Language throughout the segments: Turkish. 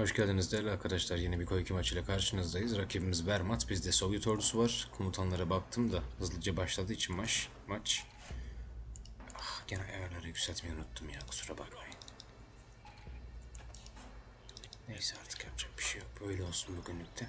Hoş geldiniz değerli arkadaşlar. Yeni bir Koyki maçıyla karşınızdayız. Rakibimiz Bermat. Bizde Sovyet ordusu var. Komutanlara baktım da hızlıca başladığı için maç. maç. Ah, gene ayarları yükseltmeyi unuttum ya. Kusura bakmayın. Neyse artık yapacak bir şey yok. Böyle olsun bugünlük de.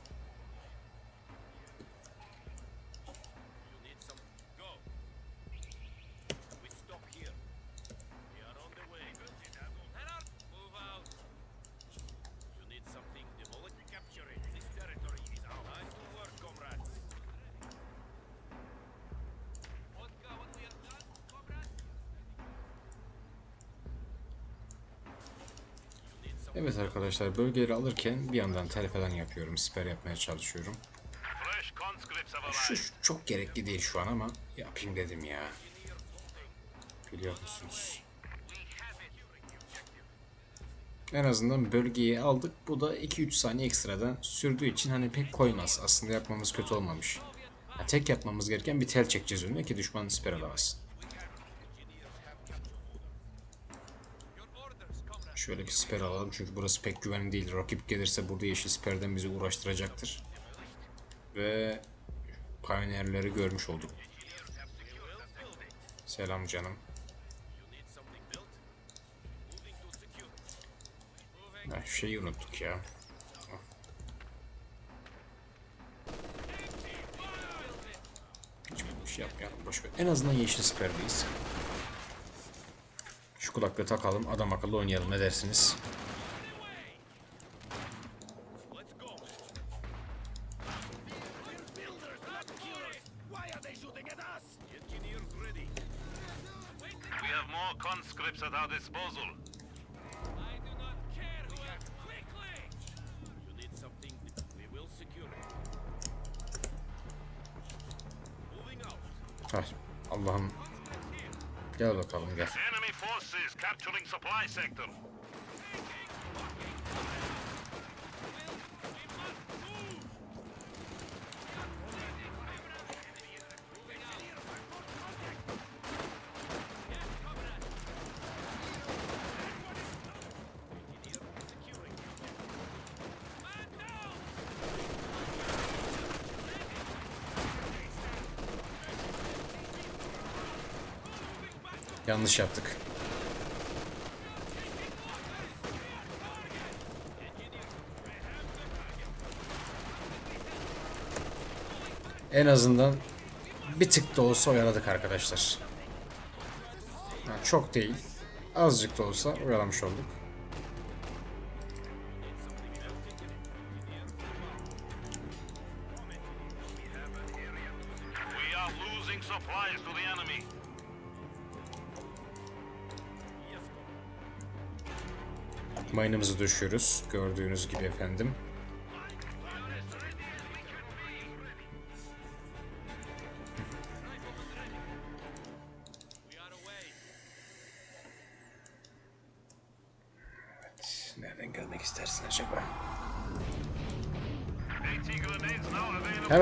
arkadaşlar bölgeleri alırken bir yandan tel falan yapıyorum. Siper yapmaya çalışıyorum. Şu, çok gerekli değil şu an ama yapayım dedim ya. Biliyor musunuz? En azından bölgeyi aldık. Bu da 2-3 saniye ekstradan sürdüğü için hani pek koymaz. Aslında yapmamız kötü olmamış. Ha, tek yapmamız gereken bir tel çekeceğiz önüne ki düşman siper alamasın. Şöyle bir siper alalım çünkü burası pek güvenli değil. Rakip gelirse burada yeşil siperden bizi uğraştıracaktır. Ve Pioneer'leri görmüş olduk. Selam canım. Ha, şeyi unuttuk ya. Hiç şey yapmayalım. Boş ver. En azından yeşil siperdeyiz. Şu kulaklığı takalım. Adam akıllı oynayalım. Ne dersiniz? Let's go. Why are they shooting at us? Engineers ready. We have more conscripts at our disposal. I do not care who has quickly. You need something. We will secure it. Moving out. Hah, Allah'ım. Gel bakalım gel. Capturing supply sector. Yanlış yaptık. En azından bir tık da olsa oyaladık arkadaşlar. Ha, çok değil. Azıcık da olsa oyalamış olduk. Mine'ımızı düşüyoruz. Gördüğünüz gibi efendim.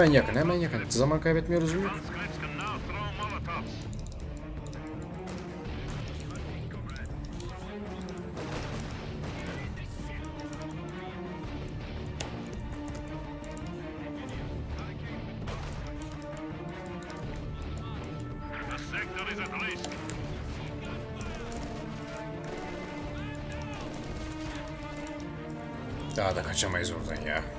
Hemen yakın, hemen yakın. Zaman kaybetmiyoruz mu? Conscripts can now throw molotovs. The sector is at risk. Daha da kaçamayız oradan ya.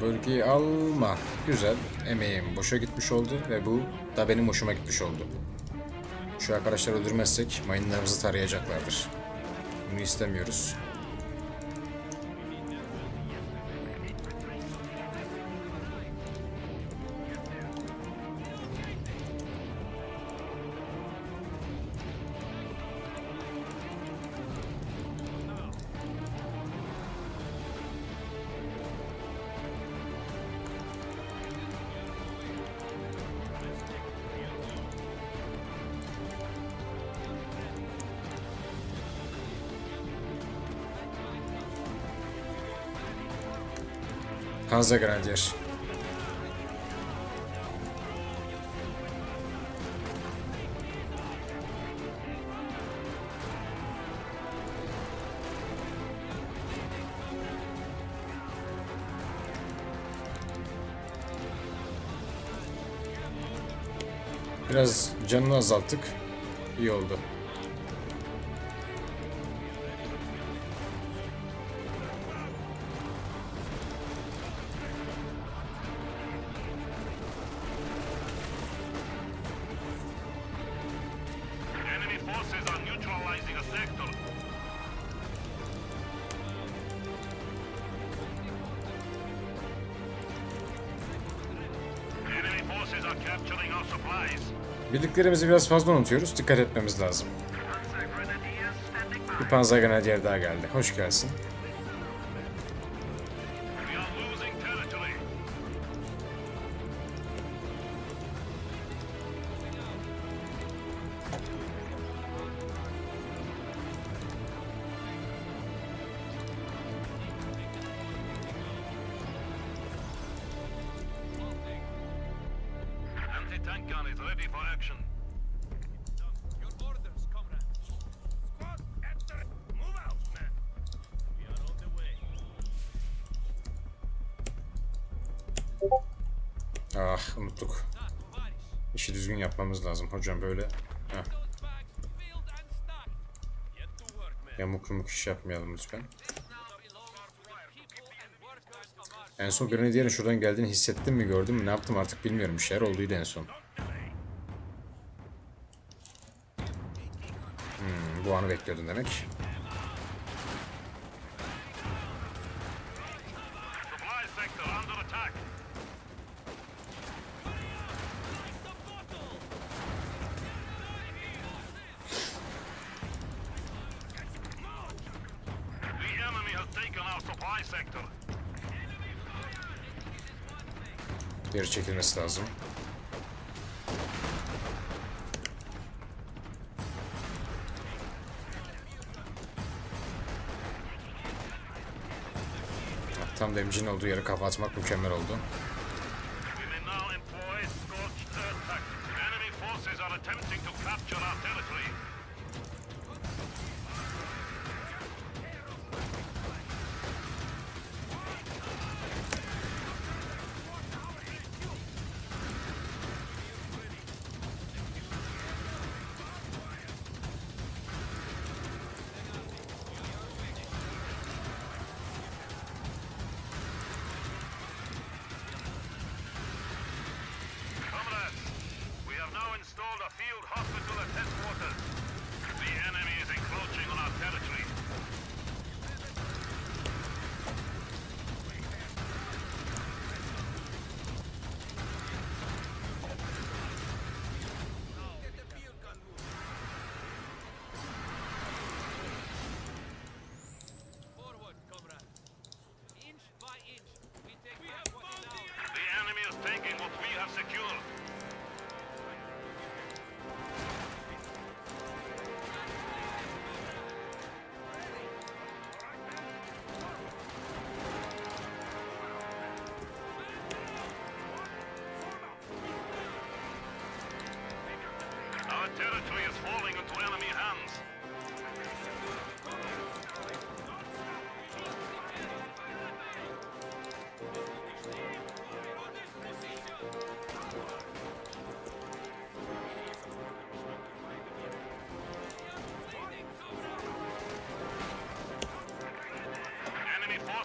Bölgeyi alma. Güzel. Emeğim boşa gitmiş oldu ve bu da benim hoşuma gitmiş oldu. Şu arkadaşları öldürmezsek mayınlarımızı tarayacaklardır. Bunu istemiyoruz. Panzergrenadier. Biraz canını azalttık. İyi oldu. Bildiklerimizi biraz fazla unutuyoruz. Dikkat etmemiz lazım. Bir Panzergrenadier daha geldi. Hoş gelsin. Yapmamız lazım hocam böyle. Heh, yamuk yumuk iş yapmayalım lütfen. En son Grenadier'in şuradan geldiğini hissettim mi gördüm mü ne yaptım artık bilmiyorum. Bir şeyler olduydu en son. Hmm, bu anı bekliyordun demek. Çekilmesi lazım. Tam demcinin olduğu yere kafa atmak mükemmel oldu.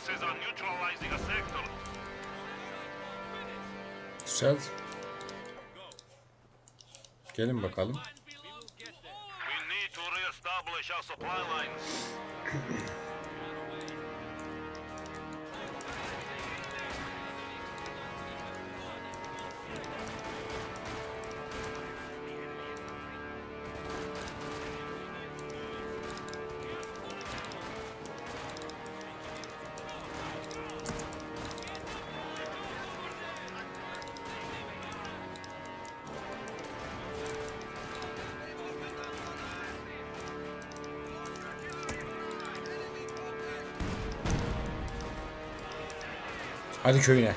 Forces are neutralizing a sector. Güzel. Gelin bakalım. We need to re-establish our supply lines. Hadi köyüne.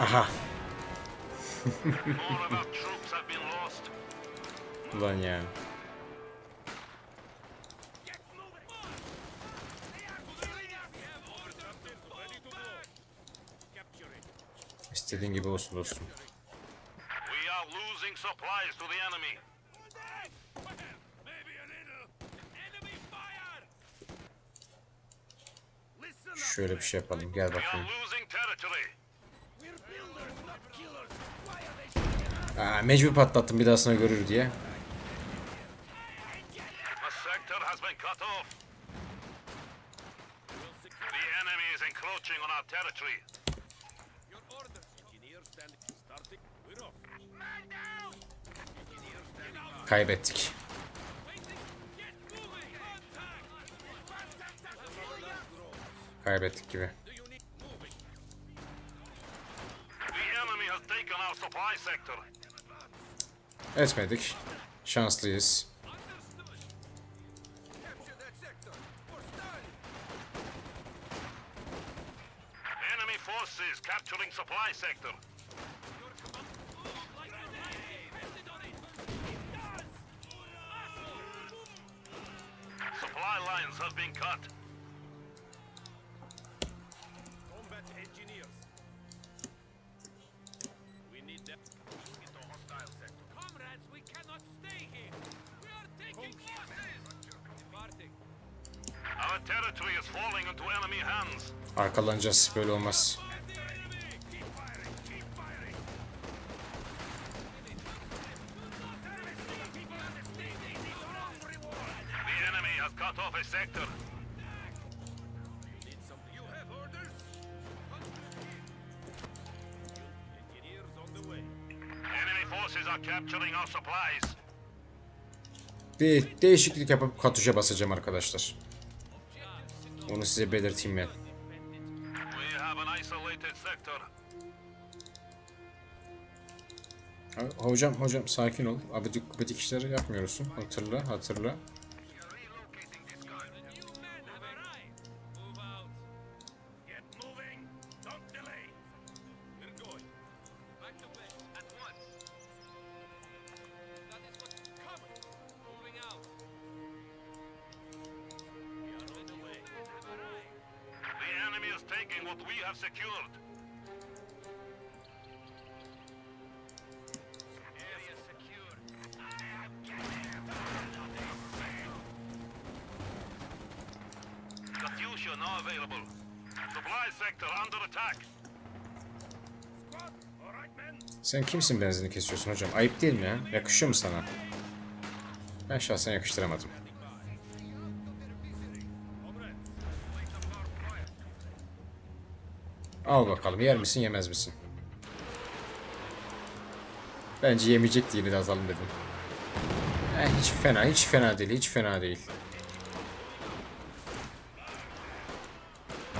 Aha. Ulan ya. İstediğin gibi olsun dostum. We are losing supplies to the enemy. Şöyle bir şey yapalım. Gel We are bakayım. losing territory. We're builders, not killers. Supply sector. Etmedik. Şanslıyız. Understood. Capture that sector. For Stalin. Enemy forces capturing supply sector. Your command. Move like a navy. Depended on it. It does. Supply lines have been cut. Capturing our supplies. Bir değişiklik yapıp katuşa basacağım arkadaşlar. Onu size belirteyim ben. Hocam hocam sakin ol. Abidik gubidik işleri yapmıyorsun. Hatırla hatırla. Sen kimsin benzini kesiyorsun hocam? Ayıp değil mi ya? Yakışıyor mu sana? Ben şahsen yakıştıramadım. Al bakalım yer misin yemez misin? Bence yemeyecekti yine de azalım dedim. Eh, hiç fena hiç fena değil hiç fena değil.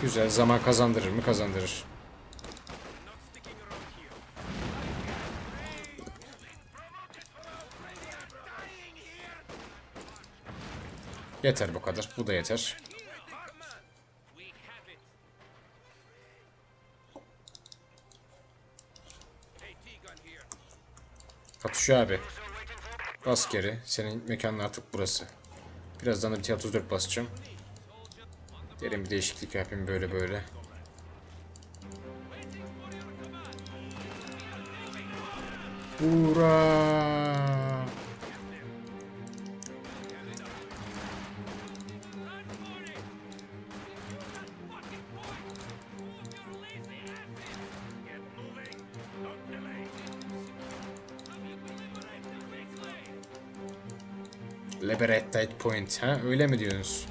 Güzel zaman kazandırır mı kazandırır. Yeter bu kadar bu da yeter. Katuşu abi. Bas geri. Senin mekanın artık burası. Birazdan da bir T-34 basacağım. Derin bir değişiklik yapayım böyle böyle. Hurra! Liberate that point. Ha öyle mi diyorsunuz?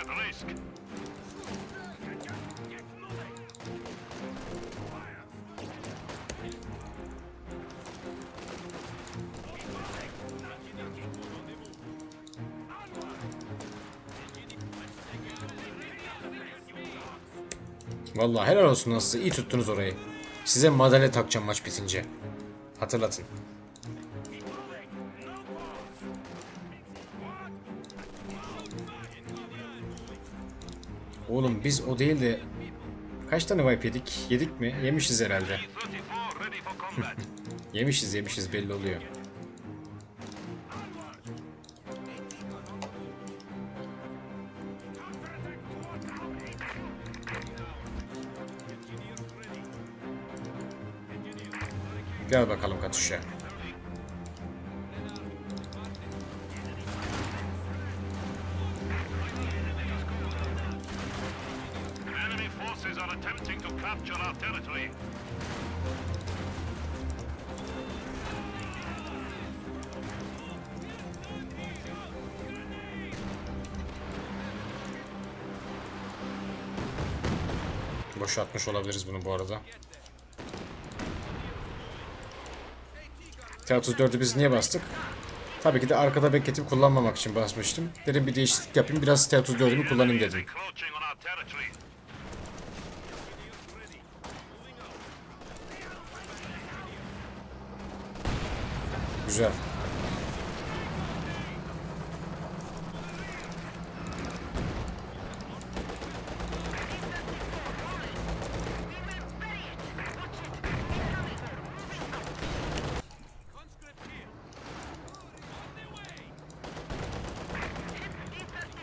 At risk. Vallahi helal olsun nasıl iyi tuttunuz orayı. Size madalya takacağım maç bitince. Hatırlatın. Oğlum biz o değil de kaç tane wipe yedik? Yedik mi? Yemişiz herhalde. T-34 ready for combat. Yemişiz yemişiz belli oluyor. Gel bakalım Katuş'a. Boşaltmış olabiliriz bunu bu arada. T-34'ü biz niye bastık? Tabii ki de arkada bekletip kullanmamak için basmıştım. Dedim bir değişiklik yapayım biraz T-34'ümü kullanayım dedim. Güzel.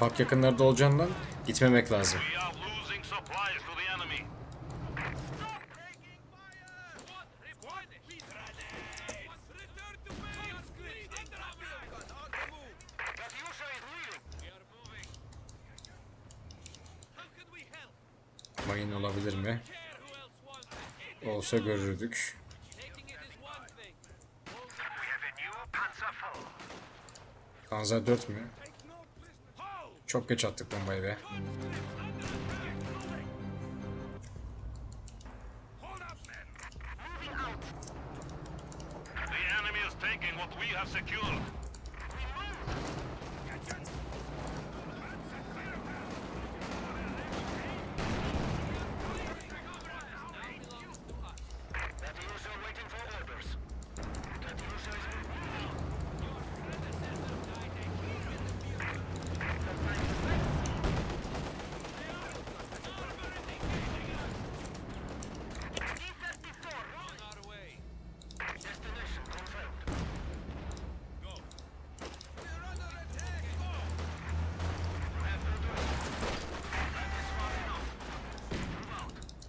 Park yakınlarda olacağından gitmemek lazım. Mayın olabilir mi? Olsa görürdük. Panzer 4 mü? Çok geç attık bombayı be.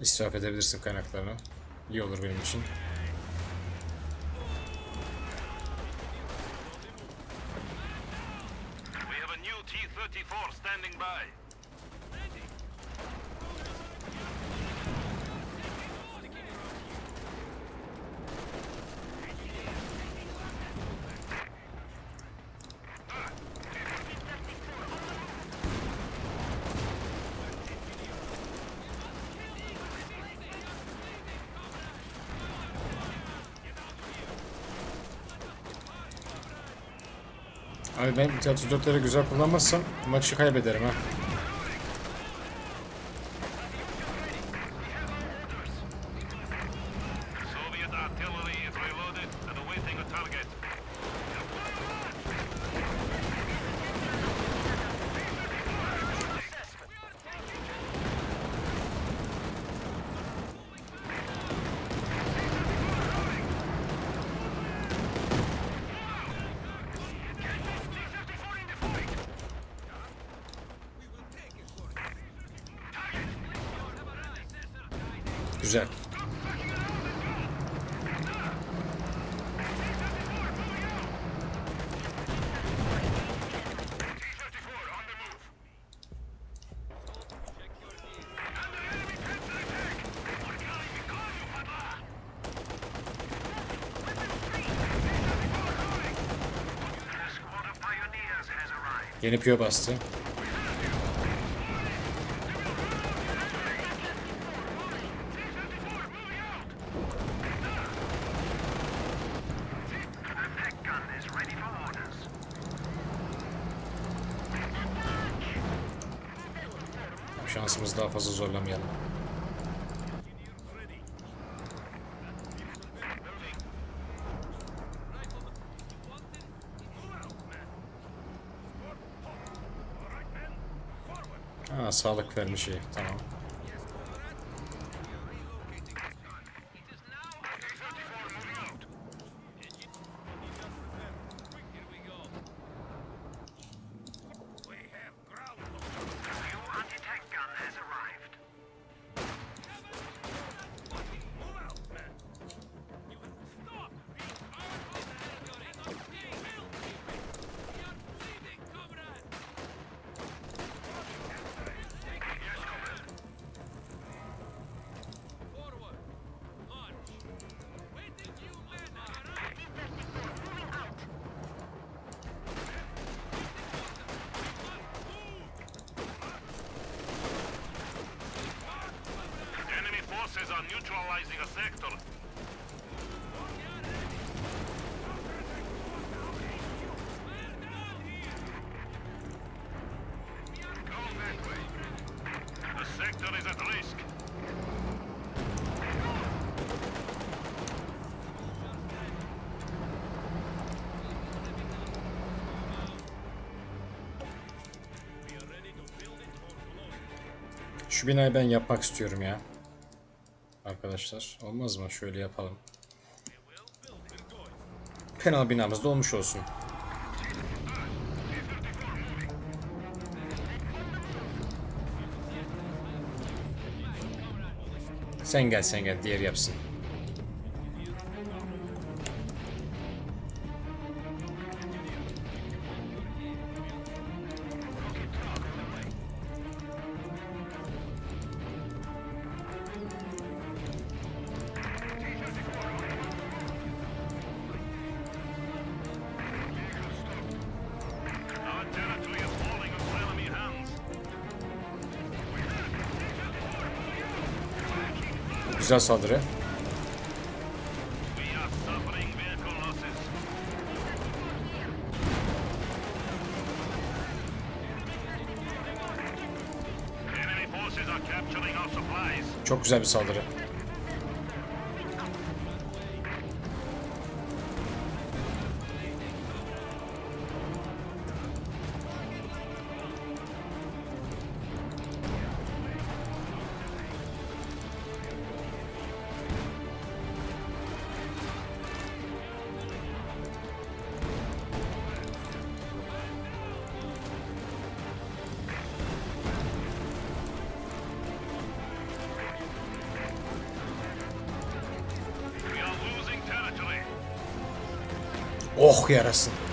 İsraf edebilirsin kaynaklarını. İyi olur benim için. We have a new T-34 standing by. Abi ben 34'leri güzel kullanmazsam maçı kaybederim ha. Güzel. Yeni piyo bastı. Şansımızı daha fazla zorlamayalım. Ha sağlık vermiş iyi. Tamam. Şu binayı ben yapmak istiyorum ya. Arkadaşlar olmaz mı? Şöyle yapalım. Penal binamız da olmuş olsun. Sen gel sen gel diğer yapsın. Our supplies. Çok güzel bir saldırı. Oh yarasın.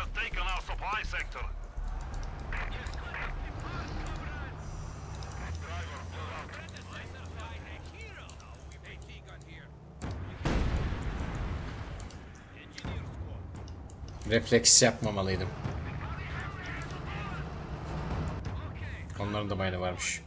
Has taken our supply sector. Refleks yapmamalıydım. Onların da mayını varmış.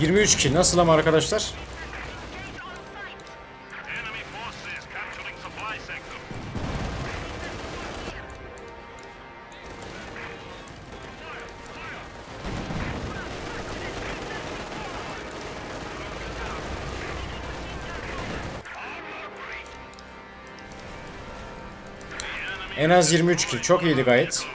...23 kill. Nasıl ama arkadaşlar? En az 23 kill. Çok iyiydi gayet.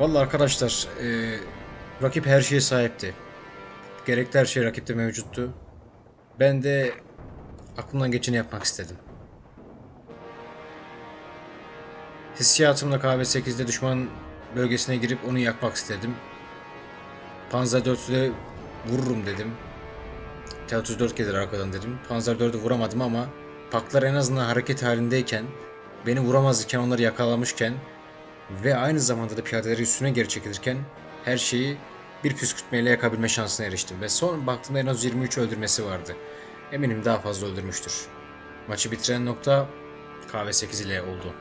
Vallahi arkadaşlar e, rakip her şeye sahipti. Gerekli her şey rakipte mevcuttu. Ben de aklımdan geçeni yapmak istedim. Hissiyatımla KB8'de düşman bölgesine girip onu yakmak istedim. Panzer 4'le vururum dedim. T-34 gelir arkadan dedim. Panzer 4'ü vuramadım ama paklar en azından hareket halindeyken beni vuramaz iken onları yakalamışken ve aynı zamanda da piyadeleri üstüne geri çekilirken her şeyi bir püskürtmeyle yakabilme şansına eriştim. Ve son baktığımda en az 23 öldürmesi vardı. Eminim daha fazla öldürmüştür. Maçı bitiren nokta KV8 ile oldu.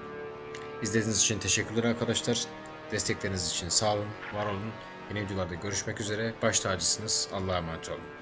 İzlediğiniz için teşekkürler arkadaşlar. Destekleriniz için sağ olun, var olun. Yeni videolarda görüşmek üzere. Baş tacısınız. Allah'a emanet olun.